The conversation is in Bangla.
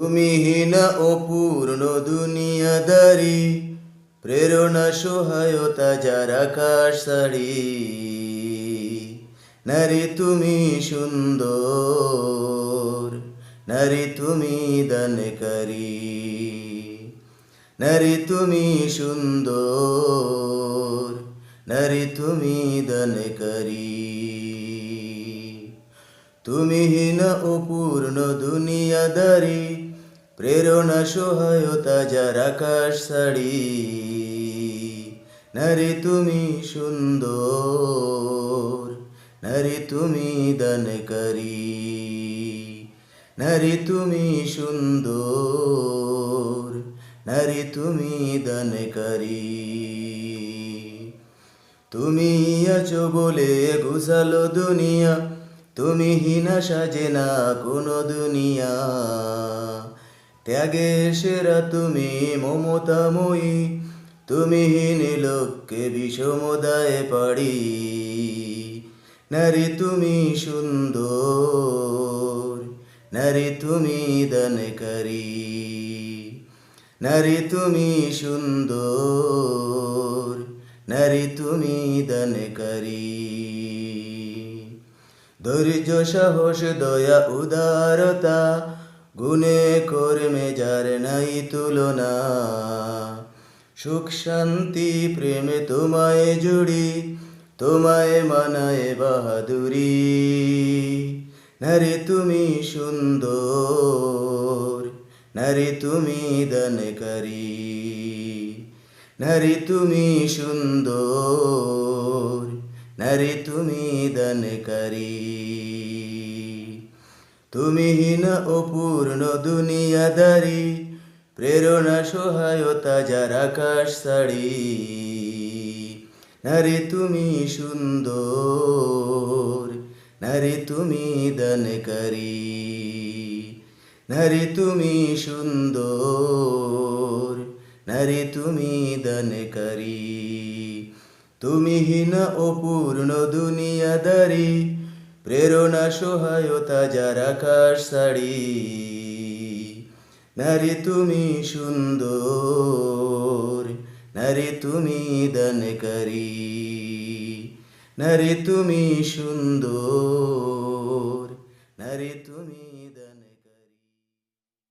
তুমি হীন অপূর্ণ দুনিয়াদারি, প্রেরণা সহায়তা যার আকাশ সারি। নারী তুমি সুন্দর, নারী তুমি দানকারী, নারী তুমি সুন্দর, নারী তুমি দানকারী। তুমি হীন অপূর্ণ দুনিয়াদারি প্রেরণা, সহায়তা, যার আকাশ ছাড়ি। নারী তুমি সুন্দর, নারী তুমি দানকারী। নারী তুমি সুন্দর, নারী তুমি দানকারী। তুমি আছো বলে ঘুষালো দুনিয়া, তুমি হীনা সাজে না কোনো দুনিয়া। ত্যাগের সেরা তুমি মমতাময়ী তুমি হীন লোককে বিষমদায় পাড়ি। নারী তুমি সুন্দর, নারী তুমি দানকারী। নারী তুমি সুন্দর, নারী তুমি দানকারী। ধৈর্য, সাহস, দয়া, উদারতা গুণে কর্মে যার নাই তুলনা। সুখ শান্তি প্রেমে তোমায় জুড়ি, তোমায় মানায় বাহাদুরি। নারী তুমি সুন্দর, নারী তুমি দানকারী। নারী তুমি সুন্দর, নারী তুমি দানকারী। তুমি হীন অপূর্ণ দুনিয়াদারি, প্রেরণা, সহায়তা, যার আকাশ ছাড়ি নারী তুমি সুন্দর, নারী তুমি দানকারী, নারী তুমি সুন্দর, নারী তুমি দানকারী। তুমি হীন অপূর্ণ দুনিয়াদারি প্রেরণা সহায়তা যার আকাশ সাড়ি নারী তুমি সুন্দর নারী তুমি দানকারী নারী তুমি সুন্দর।